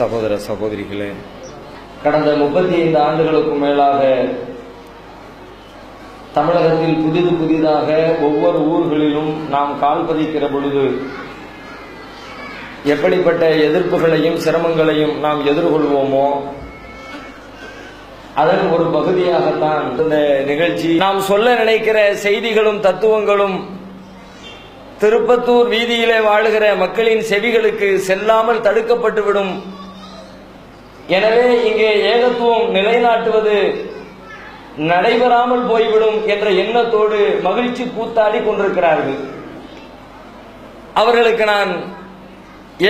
சகோதர சகோதரிகளே கடந்த முப்பத்தி ஐந்து ஆண்டுகளுக்கும் மேலாக தமிழகத்தில் புதிது புதிதாக ஒவ்வொரு ஊர்களிலும் நாம் கால் பதிக்கிற பொழுது எப்படிப்பட்ட எதிர்ப்புகளையும் சிரமங்களையும் நாம் எதிர்கொள்வோமோ அதன் ஒரு பகுதியாகத்தான் இந்த நிகழ்ச்சி. நாம் சொல்ல நினைக்கிற செய்திகளும் தத்துவங்களும் திருப்பத்தூர் வீதியிலே வாழுகிற மக்களின் செவிகளுக்கு செல்லாமல் தடுக்கப்பட்டுவிடும் எனவே இங்கே ஏகத்துவம் நிலைநாட்டுவது நடைபெறாமல் போய்விடும் என்ற எண்ணத்தோடு மகிழ்ச்சி கூத்தாடி கொண்டிருக்கிறார்கள். அவர்களுக்கு நான்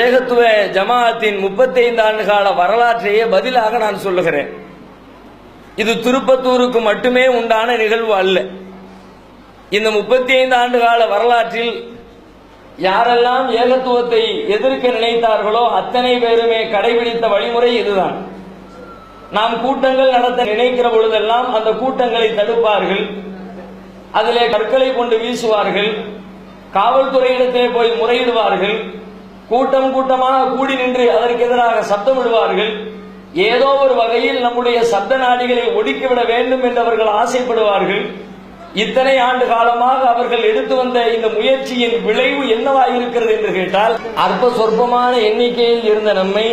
ஏகத்துவ ஜமாஅத்தின் முப்பத்தைந்து ஆண்டு கால வரலாற்றையே பதிலாக நான் சொல்லுகிறேன். இது திருப்பத்தூருக்கு மட்டுமே உண்டான நிகழ்வு அல்ல. இந்த முப்பத்தி ஐந்து ஆண்டு கால வரலாற்றில் யாரெல்லாம் ஏகத்துவத்தை எதிர்க்க நினைத்தார்களோ அத்தனை பேருமே கடைபிடித்த வழிமுறை இதுதான். நாம் கூட்டங்கள் நடத்த நினைக்கிற பொழுதெல்லாம் அந்த கூட்டங்களை தடுப்பார்கள். அதிலே கற்களை கொண்டு வீசுவார்கள். காவல்துறையிடத்திலே போய் முறையிடுவார்கள். கூட்டம் கூட்டமாக கூடி நின்று அதற்கு எதிராக சத்தம் விடுவார்கள். ஏதோ ஒரு வகையில் நம்முடைய சப்த நாடிகளை ஒடுக்கிவிட வேண்டும் என்று அவர்கள் ஆசைப்படுவார்கள். இத்தனை ஆண்டு காலமாக அவர்கள் எடுத்து வந்த இந்த முயற்சியின் விளைவு என்னவாக இருக்கிறது என்று கேட்டால் அற்ப சொற்பமான எண்ணிக்கையில் இருந்த நம்மை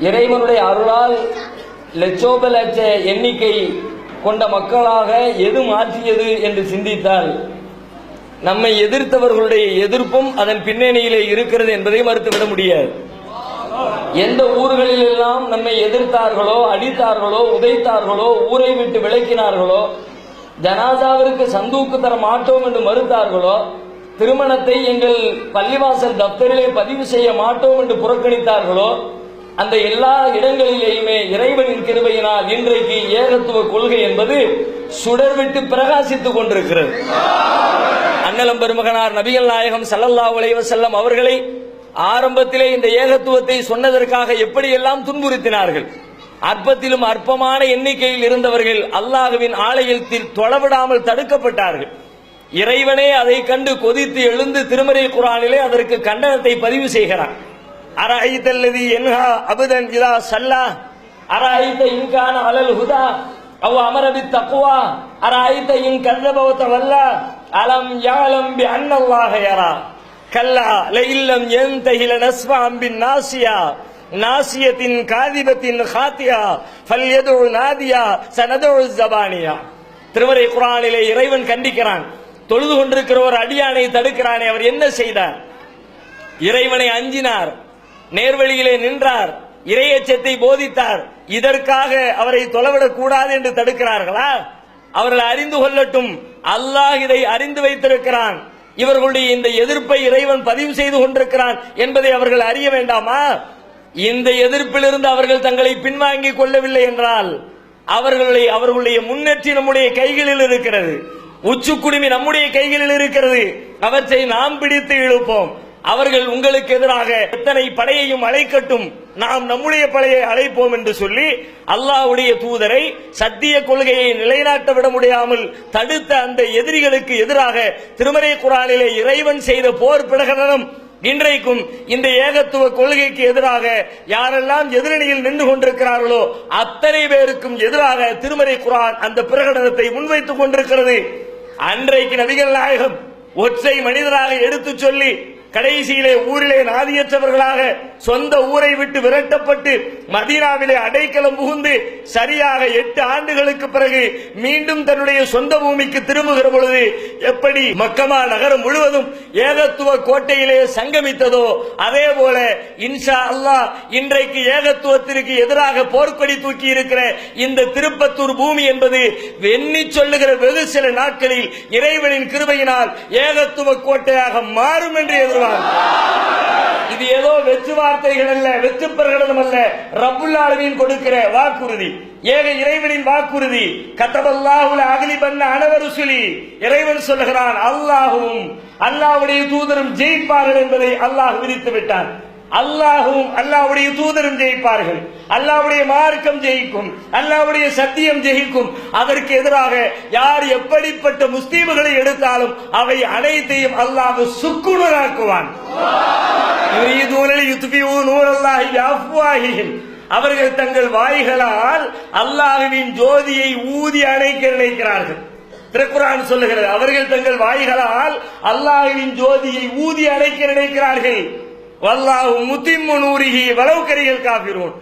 இறைவனுடைய அருளால் லட்சோப லட்ச எண்ணிக்கை கொண்ட மக்களாக எது மாற்றியது என்று சிந்தித்தால் நம்மை எதிர்த்தவர்களுடைய எதிர்ப்பும் அதன் பின்னணியிலே இருக்கிறது என்பதை மறுத்துவிட முடியாது. எந்த ஊர்களில் எல்லாம் நம்மை எதிர்த்தார்களோ அடித்தார்களோ உதைத்தார்களோ ஊரை விட்டு விளக்கினார்களோ ஜனாதாவிற்கு சந்தூக்கு தர மாட்டோம் என்று மறுத்தார்களோ திருமணத்தை எங்கள் பள்ளிவாசல் தப்தரிலே பதிவு செய்ய மாட்டோம் என்று புறக்கணித்தார்களோ அந்த எல்லா இடங்களிலேயுமே இறைவனின் கிருபையினால் இன்றைக்கு ஏகத்துவ கொள்கை என்பது சுடர் விட்டு பிரகாசித்துக் கொண்டிருக்கிறது. அன்னலம் பெருமகனார் நபிகள் நாயகம் சல்லல்லா அலைஹி செல்லம் அவர்களை ஆரம்பத்திலே இந்த ஏகத்துவத்தை சொன்னதற்காக எப்படியெல்லாம் துன்புறுத்தினார்கள்? அற்பத்திலும் அற்பமான எண்ணிக்கையில் இருந்தவர்கள் அல்லாஹுவின் ஆலயத்தில் தொலைவிடாமல் தடுக்கப்பட்டார்கள். இறைவனே அதை கண்டு கொதித்து எழுந்து திருமறை குரானிலே அதற்கு கண்டனத்தை பதிவு செய்கிறான். அரஐத்தல்லதி என்ஹா அபுதன் இதா சல்லா. அரஐத்த இன்கான அலல் ஹுதா. அவ் அமரபி தக்குவா அரஐத்த இன் கல்லபவத்த வல்லா அலம் யாலம் பி அன்னல்லாஹ யரா. கல்லா லஇல்லம் யன்தஹி லனஸ்ஃபஅம் பின் நாசியா. நாசியத்தின் காதிபத்தின் ஹாத்தியா ஃபல்யது நாதியா சனது ஜபானியா. திருமறை குரானிலே இறைவன் கண்டிக்கிறான். தொழுது கொண்டிருக்கிற ஒரு அடியானை தடுக்கிறானே அவர் என்ன செய்தார்? இறைவனை அஞ்சினார். நேர்வழியிலே நின்றார். இறையச்சத்தை போதித்தார். இதற்காக அவரை தொலைவிடக் கூடாது என்று தடுக்கிறார்களா? அவர்கள் அறிந்து கொள்ளட்டும். அல்லாஹ் இதை அறிந்து வைத்திருக்கிறான். இவர்களுடைய இந்த எதிர்ப்பை இறைவன் பதிவு செய்து கொண்டிருக்கிறான் என்பதை அவர்கள் அறிய வேண்டாமா? இந்த எதிர்ப்பிலிருந்து அவர்கள் தங்களை பின்வாங்கிக் கொள்ளவில்லை என்றால் அவர்களை அவர்களுடைய முன்னேற்றி நம்முடைய கைகளில் இருக்கிறது. உச்சுக்குடுமி நம்முடைய கைகளில் இருக்கிறது. அவற்றை நாம் பிடித்து இழுப்போம். அவர்கள் உங்களுக்கு எதிராக எத்தனை படையையும் அழைக்கட்டும் நாம் நம்முடைய படையை அழைப்போம் என்று சொல்லி அல்லாஹ்வுடைய தூதரை சத்திய கொள்கையை நிலைநாட்ட விட முடியாமல் தடுத்த அந்த எதிரிகளுக்கு எதிராக திருமறை குரானிலே இறைவன் செய்த போர் பிரகடனம் இன்றைக்கும் இந்த ஏகத்துவ கொள்கைக்கு எதிராக யாரெல்லாம் எதிரணியில் நின்று கொண்டிருக்கிறார்களோ அத்தனை பேருக்கும் எதிராக திருமறை குரான் அந்த பிரகடனத்தை முன்வைத்துக் கொண்டிருக்கிறது. அன்றைக்கு நபிகள் நாயகம் ஒற்றை மனிதராக எடுத்துச் சொல்லி கடைசியிலே ஊரிலே நாதியற்றவர்களாக சொந்த ஊரை விட்டு விரட்டப்பட்டு மதீனாவிலே அடைக்கலம் புகுந்து சரியாக எட்டு ஆண்டுகளுக்கு பிறகு மீண்டும் தன்னுடைய சொந்த பூமிக்கு திரும்புகிற பொழுது எப்படி மக்கமா நகரம் முழுவதும் ஏகத்துவ கோட்டையிலே சங்கமித்ததோ அதே போல இன்ஷா அல்லாஹ் இன்றைக்கு ஏகத்துவத்திற்கு எதிராக போர்க்கொடி தூக்கி இருக்கிற இந்த திருப்பத்தூர் பூமி என்பது வெண்ணி சொல்லுகிற வெகு சில நாட்களில் இறைவனின் கிருபையினால் ஏகத்துவ கோட்டையாக மாறும் என்று எதிர்பார்க்கிறோம் இது ஏதோ வெற்று வார்த்தைகள் அல்ல வெற்று பிரகடனம் அல்ல. ரப்புல் ஆலமீன் கொடுக்கிற வாக்குறுதி. ஏக இறைவனின் வாக்குறுதி. கத்தபல்லாஹுல அகலி பண்ண அனவருசுலி. இறைவன் சொல்லுகிறான் அல்லாஹுவும் அல்லாஹ்வுடைய தூதரும் ஜெயிப்பார்கள் என்பதை அல்லாஹ் விதித்து விட்டான். அல்லாஹும் அல்லாவுடைய தூதரும் ஜெயிப்பார்கள். அல்லாவுடைய மார்க்கம் ஜெயிக்கும். அல்லாவுடைய சத்தியம் ஜெயிக்கும். அதற்கு எதிராக யார் எப்படிப்பட்ட முஸ்லீம்களை எடுத்தாலும் அவை அனைத்தையும் அல்லாஹ் சுக்குணராக்குவான் அவர்கள் தங்கள் வாய்களால் அல்லாஹுவின் ஜோதியை ஊதி அணைக்க நினைக்கிறார்கள். திருக்குரான் சொல்லுகிறது அவர்கள் தங்கள் வாய்களால் அல்லாஹுவின் ஜோதியை ஊதி அணைக்க நினைக்கிறார்கள். வல்லாஹு முத்திம்மு நூரிஹி வளவுக்கரிகள் காபிரோன்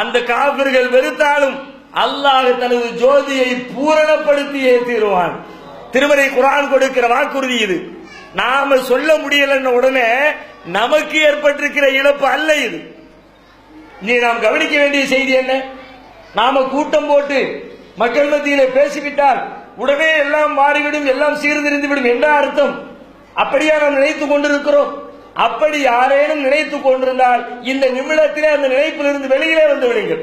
அந்த காபிர்கள் வெறுத்தாலும் அல்லாஹ் தனது ஜோதியை பூரணப்படுத்தியே தீருவான். திருமறை குரான் கொடுக்கிற வாக்குறுதி இது. நாம சொல்ல முடியலன்னு உடனே நமக்கு ஏற்பட்டிருக்கிற இழப்பு அல்ல இது. நீ நாம் கவனிக்க வேண்டிய செய்தி என்ன? நாம கூட்டம் போட்டு மக்கள் மத்தியிலே பேசிவிட்டால் உடனே எல்லாம் மாறிவிடும் எல்லாம் சீர்திரிந்து விடும் என்ன அர்த்தம். அப்படியா நாம் நினைத்துக் கொண்டிருக்கிறோம்? அப்படி யாரேனும் நினைத்துக் கொண்டிருந்தால் இந்த நிமிடத்திலே அந்த நினைப்பிலிருந்து வெளியிலே வந்து விடுங்கள்.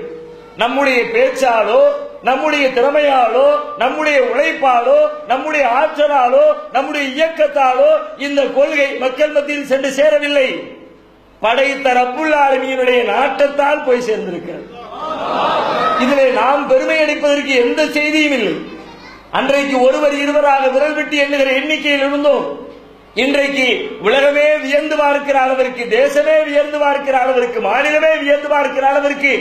நம்முடைய பேச்சாலோ நம்முடைய திறமையாலோ நம்முடைய உழைப்பாலோ நம்முடைய ஆற்றலாலோ நம்முடைய இயக்கத்தாலோ இந்த கொள்கை மக்கள் மத்தியில் சென்று சேரவில்லை. படைத்த ரப்புல் ஆலமீனுடைய நாட்டத்தால் போய் சேர்ந்திருக்கிறது. இதிலே நாம் பெருமை அடிப்பதற்கு எந்த செய்தியும் இல்லை. அன்றைக்கு ஒருவர் இருவராக விரல் விட்டு எண்ணுகிற எண்ணிக்கையில் இருந்தோம். இன்றைக்கு உலகமே வியந்து பார்க்கிற அளவிற்கு தேசமே வியந்து பார்க்கிற அளவிற்கு மாநிலமே வியந்து பார்க்கிற அளவிற்கு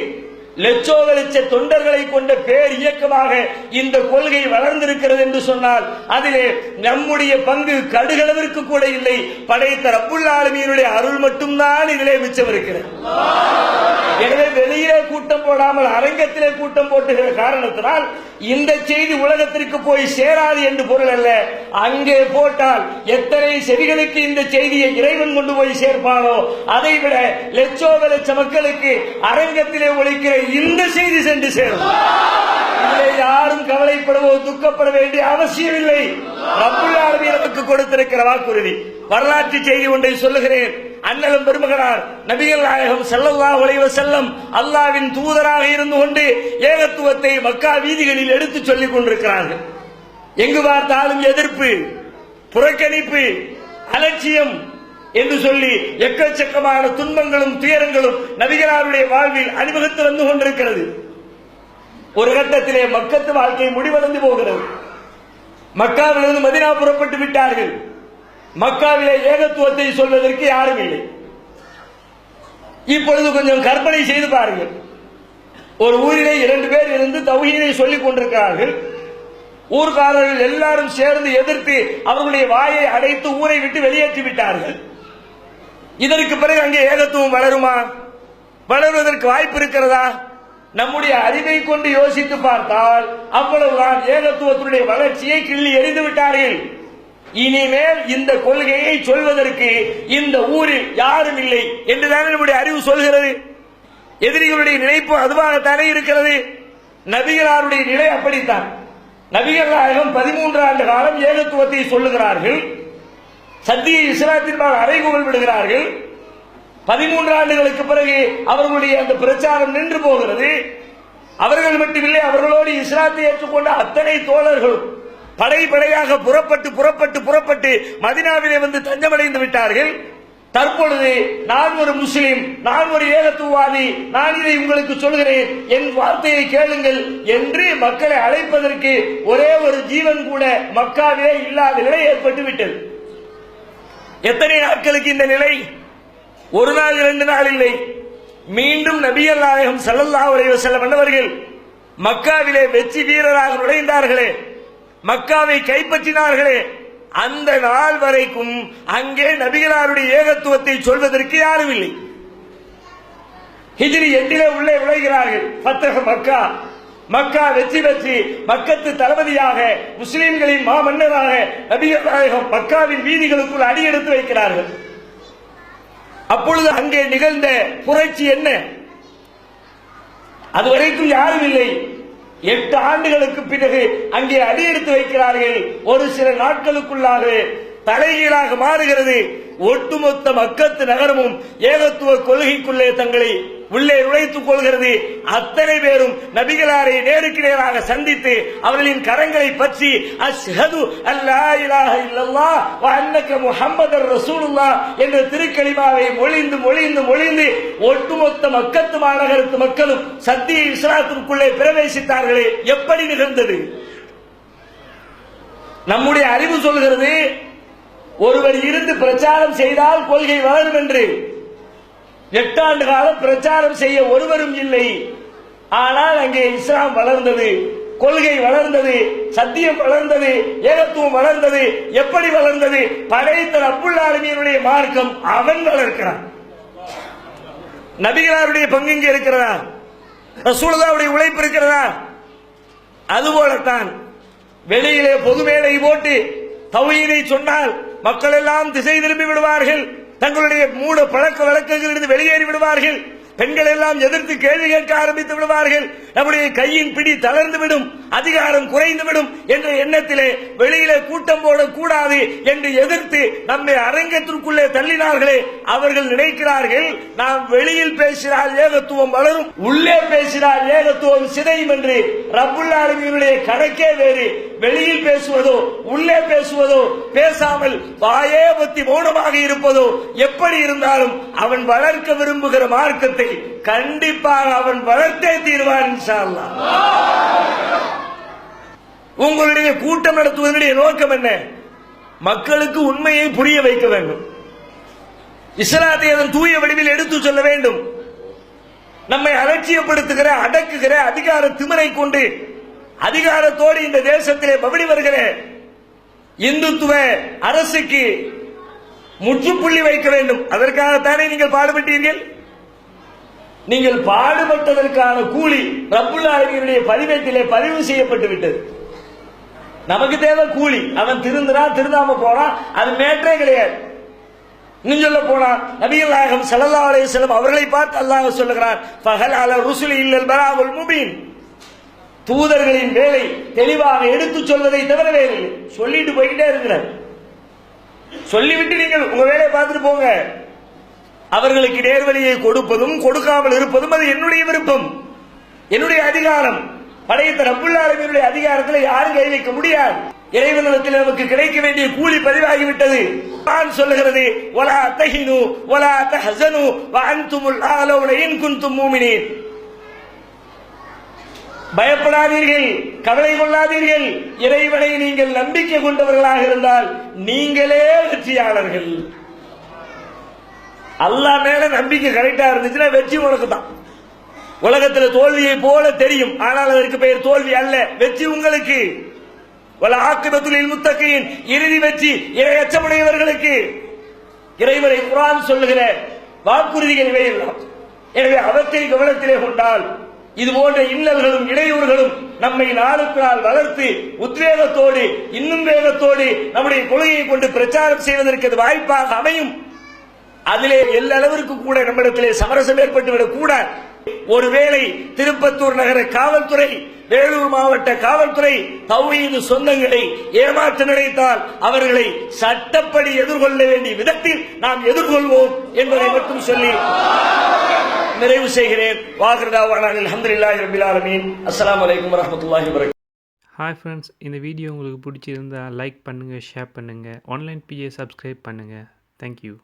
லட்சோக லட்ச தொண்டர்களை கொண்ட பேர் இயக்கமாக இந்த கொள்கை வளர்ந்திருக்கிறது என்று சொன்னால் அதிலே நம்முடைய பங்கு கடுகளவிற்கு கூட இல்லை. படைத்த ரப்புல் அருள் மட்டும்தான் இதிலே மிச்சம் இருக்கிறது எனவே வெளியே கூட்டம் போடாமல் அரங்கத்திலே கூட்டம் போட்டுகிற காரணத்தினால் இந்த செய்தி உலகத்திற்கு போய் சேராது என்று பொருள் அல்ல. அங்கே போட்டால் எத்தனை செவிகளுக்கு இந்த செய்தியை இறைவன் கொண்டு போய் சேர்ப்பானோ அதை விட லட்சோக லட்ச மக்களுக்கு அரங்கத்திலே ஒழிக்கிற இந்த செய்தி சென்று சேரும். இதிலே யாரும் கவலைப்படவோ துக்கப்பட வேண்டிய அவசியம் இல்லை ரப்புல் நமக்கு கொடுத்திருக்கிற வாக்குறுதி. வரலாற்று செய்தி ஒன்றை சொல்லுகிறேன். அண்ணலும் பெருமகனார் நபிகள் நாயகம் ஸல்லல்லாஹு உழைவ செல்லம் அல்லாவின் தூதராக இருந்து கொண்டு ஏகத்துவத்தை மக்கா வீதிகளில் எடுத்துச் சொல்லிக் கொண்டிருக்கிறார்கள். எங்கு பார்த்தாலும் எதிர்ப்பு புறக்கணிப்பு அலட்சியம் என்று சொல்லி எக்கச்சக்கமான துன்பங்களும் துயரங்களும் நபிகளாருடைய வாழ்வில் அணிவகுத்து வந்து கொண்டிருக்கிறது. ஒரு கட்டத்திலே மக்கத்து வாழ்க்கை முடிவடைந்து போகிறது. மக்காவிலிருந்து மதினா புறப்பட்டு விட்டார்கள். மக்காவிலே ஏகத்துவத்தை சொல்வதற்கு யாரும் இல்லை. இப்பொழுது கொஞ்சம் கற்பனை செய்து பாருங்கள். ஒரு ஊரிலே இரண்டு பேர் இருந்து தௌஹீனை சொல்லிக் கொண்டிருக்கிறார்கள். ஊர்காரர்கள் எல்லாரும் சேர்ந்து எதிர்த்து அவர்களுடைய வாயை அடைத்து ஊரை விட்டு வெளியேற்றி விட்டார்கள். இதற்கு பிறகு அங்கே ஏகத்துவம் வளருமா? வளருவதற்கு வாய்ப்பு இருக்கிறதா? நம்முடைய அறிவை கொண்டு யோசித்து பார்த்தால் அவ்வளவுதான் ஏகத்துவத்தினுடைய வளர்ச்சியை கிள்ளி எறிந்து விட்டார்கள். இனிமேல் இந்த கொள்கையை சொல்வதற்கு இந்த ஊரில் யாரும் இல்லை என்றுதான் நம்முடைய அறிவு சொல்கிறது. எதிரிகளுடைய நினைப்பு அதுவாகத்தானே இருக்கிறது. நபிகளாருடைய நிலை அப்படித்தான். நபிகள் நாயகம் பதிமூன்று ஆண்டு காலம் ஏகத்துவத்தை சொல்லுகிறார்கள். சத்திய இஸ்லாத்தின்பால் அறைகூவல் விடுகிறார்கள். பதிமூன்று ஆண்டுகளுக்கு பிறகு அவர்களுடைய அந்த பிரச்சாரம் நின்று போகிறது. அவர்கள் மட்டுமில்லை அவர்களோடு இஸ்லாத்தை ஏற்றுக்கொண்ட அத்தனை தோழர்களும் படை படையாக புறப்பட்டு புறப்பட்டு புறப்பட்டு மதினாவிலே வந்து தஞ்சமடைந்து விட்டார்கள். தற்பொழுது நான் ஒரு முஸ்லீம் நான் ஒரு ஏகத்துவாதி நான் இதை உங்களுக்கு சொல்கிறேன் என் வார்த்தையை கேளுங்கள் என்று மக்களை அழைப்பதற்கு ஒரே ஒரு ஜீவன் கூட மக்காவிலே இல்லாத நிலை ஏற்பட்டு விட்டது எத்தனை நாட்களுக்கு இந்த நிலை? ஒரு நாள் இரண்டு நாள் இல்லை. மீண்டும் நபியல் நாயகம் ஸல்லல்லாஹு உரைய செல்ல அன்னவர்கள் மக்காவிலே வெற்றி வீரராக நுழைந்தார்களே. மக்காவை கைப்பற்றினார்களே. அந்த நாள் வரைக்கும் அங்கே நபிகளாருடைய ஏகத்துவத்தை சொல்வதற்கு யாரும் இல்லை. ஹிஜ்ரி எட்டிலே உள்ளே நுழைகிறார்கள். பத்தக மக்கா. மக்கா வெற்றி பெற்று மக்கத்து தளபதியாக முஸ்லிம்களின் மாமன்னராக நபிகள் நாயகம் மக்காவின் வீதிகளுக்குள் அடியெடுத்து வைக்கிறார்கள். அப்பொழுது அங்கே நிகழ்ந்த புரட்சி என்ன? அதுவரைக்கும் யாரும் இல்லை. எட்டு ஆண்டுகளுக்கு பிறகு அங்கே அடியெடுத்து வைக்கிறார்கள். ஒரு சில நாட்களுக்குள்ளாக தலைகீழாக மாறுகிறது. ஒட்டுமொத்த மக்கத்து நகரமும் ஏகத்துவ கொள்கைக்குள்ளே தங்களை உள்ளே நுழைத்துக் கொள்கிறது. அத்தனை பேரும் நபிகளாரை நேருக்கு நேராக சந்தித்து அவர்களின் கரங்களை பற்றி அஷ்ஹது அல்லா இலாஹ இல்லல்லா வ அன்னக முஹம்மதர் ரசூலுல்லா என்ற திருக்கலிமாவை மொழிந்து மொழிந்து மொழிந்து ஒட்டுமொத்த மக்கத்து மாநகரத்து மக்களும் சத்திய இஸ்லாத்திற்குள்ளே பிரவேசித்தார்களே. எப்படி நிகழ்ந்தது? நம்முடைய அறிவு சொல்கிறது ஒருவர் இருந்து பிரச்சாரம் செய்தால் கொள்கை வளரும் என்று. எட்டாண்டு காலம் பிரச்சாரம் செய்ய ஒருவரும் இல்லை. ஆனால் அங்கே இஸ்லாம் வளர்ந்தது கொள்கை வளர்ந்தது சத்தியம் வளர்ந்தது ஏகத்துவம் வளர்ந்தது எப்படி வளர்ந்தது? படைத்த அப்புல் ஆலமியனுடைய மார்க்கம் அவன் வளர்க்கிறான். நபிகளாருடைய பங்கு இங்கே இருக்கிறதா? ரசூலதாவுடைய உழைப்பு இருக்கிறதா? அதுபோலத்தான். வெளியிலே பொது மேடை போட்டு தவையினை சொன்னால் மக்கள் எல்லாம் திசை திரும்பி விடுவார்கள். தங்களுடைய மூட பழக்க வழக்கங்களிலிருந்து வெளியேறி விடுவார்கள். பெண்கள் எல்லாம் எதிர்த்து கேள்வி கேட்க ஆரம்பித்து விடுவார்கள். நம்முடைய கையின் பிடி தளர்ந்து விடும். அதிகாரம் குறைந்துவிடும் என்ற எண்ணத்திலே வெளியிலே கூட்டம் போடக்கூடாது என்று எதிர்த்து நம்மை அரங்கத்திற்குள்ளே தள்ளினார்களே அவர்கள் நினைக்கிறார்கள் நாம் வெளியில் பேசினால் ஏகத்துவம் வளரும் உள்ளே பேசினால் ஏகத்துவம் சிதையும் என்று ரப்புல்லாலுடைய கணக்கே வேறு. வெளியில் பேசுவதோ உள்ளே பேசுவதோ பேசாமல் வாயே பத்தி மௌனமாக இருப்பதோ எப்படி இருந்தாலும் அவன் வளர்க்க விரும்புகிற மார்க்கத்தை கண்டிப்பாக அவன் வளர்த்தே தீர்வான் உங்களுடைய கூட்டம் நடத்துவதனுடைய நோக்கம் என்ன? மக்களுக்கு உண்மையை புரிய வைக்க வேண்டும். இஸ்லாத்தை அதன் தூய வடிவில் எடுத்து சொல்ல வேண்டும். நம்மை அலட்சியப்படுத்துகிற அடக்குகிற அதிகார திமிரை கொண்டு அதிகாரத்தோடு இந்த தேசத்திலே பவடி வருகிற இந்துத்துவ அரசுக்கு முற்றுப்புள்ளி வைக்க வேண்டும். அதற்காகத்தானே நீங்கள் பாடுபட்டீர்கள்? நீங்கள் பாடுபட்டதற்கான கூலி ரப்புல் ஆலமீனுடைய பதிவேட்டிலே பதிவு செய்யப்பட்டு விட்டது. நமக்கு தேவை கூலி. அவன் திருந்துறான் திருந்தாம போறான் அது மேற்றே கிடையாது. இன்னும் சொல்ல போனா நபிகள் நாயகம் ஸல்லல்லாஹு அலைஹி அவர்களை பார்த்து அல்லாஹ் சொல்லுகிறான் பகல் அல ருசுலி இல்லல் பலாவுல் முபீன். தூதர்களின் வேலை தெளிவாக எடுத்து சொல்வதை தவிர வேறு இல்லை. சொல்லிட்டு போய்கிட்டே இருக்கிறார். சொல்லிவிட்டு நீங்கள் உங்க வேலையை பார்த்துட்டு போங்க. அவர்களுக்கு நேர்வழியை கொடுப்பதும் கொடுக்காமல் இருப்பதும் அது என்னுடைய விருப்பம். என்னுடைய அதிகாரம். படைத்த ரப்புல்லாலமினுடைய அதிகாரத்தில் யாரும் கை வைக்க முடியாது. இறைவனத்தில் நமக்கு கிடைக்க வேண்டிய கூலி பதிவாகிவிட்டது. நான் சொல்லுகிறது ஒலா தஹினு ஒலா தஹசனு வஅன்துமுல் ஆலவுன இன் குன்தும் மூமினீன். பயப்படாதீர்கள் கவலை கொள்ளாதீர்கள். இறைவனை நீங்கள் நம்பிக்கை கொண்டவர்களாக இருந்தால் நீங்களே வெற்றியாளர்கள். அல்லா மேல நம்பிக்கை கரெக்டா இருந்துச்சுன்னா வெற்றி உனக்கு தான் உலகத்தில் தோல்வியை போல தெரியும். ஆனால் அதற்கு பெயர் தோல்வி அல்ல. வெற்றி உங்களுக்கு. வல ஆக்கிபத்துலில் முத்தகையின் இறுதி வெற்றி இறை அச்சமுடையவர்களுக்கு. இறைவரை குரான் சொல்லுகிற வாக்குறுதிகள் இவையெல்லாம். எனவே அவற்றை கவனத்திலே கொண்டால் இது போன்ற இன்னல்களும் இடையூறுகளும் நம்மை நாளுக்கு நாள் வளர்த்து உத்வேகத்தோடு இன்னும் வேகத்தோடு நம்முடைய கொள்கையை கொண்டு பிரச்சாரம் செய்வதற்கு வாய்ப்பாக அமையும். அதிலே எல்லளவிற்கு கூட நம்மிடத்திலே சமரசம் ஏற்பட்டுவிடக் கூடாது ஒருவேளை திருப்பத்தூர் நகர காவல்துறை வேலூர் மாவட்ட காவல்துறை தௌஹீது சொந்தங்களை ஏமாற்ற நினைத்தால் அவர்களை சட்டப்படி எதிர்கொள்ள வேண்டிய விதத்தில் நாம் எதிர்கொள்வோம் என்பதை மட்டும் சொல்லி நிறைவு செய்கிறேன். வாகிருதாவான அல்ஹம்துலில்லாஹி ரபில் ஆலமீன். அஸ்ஸலாமு அலைக்கும் வரமத்துல்லாஹி வபரகாத்துஹு ஹாய் ஃப்ரெண்ட்ஸ் இந்த வீடியோ உங்களுக்கு பிடிச்சிருந்தா லைக் பண்ணுங்கள் ஷேர் பண்ணுங்கள் ஆன்லைன் பிஏ சப்ஸ்கிரைப் பண்ணுங்கள் தேங்க்யூ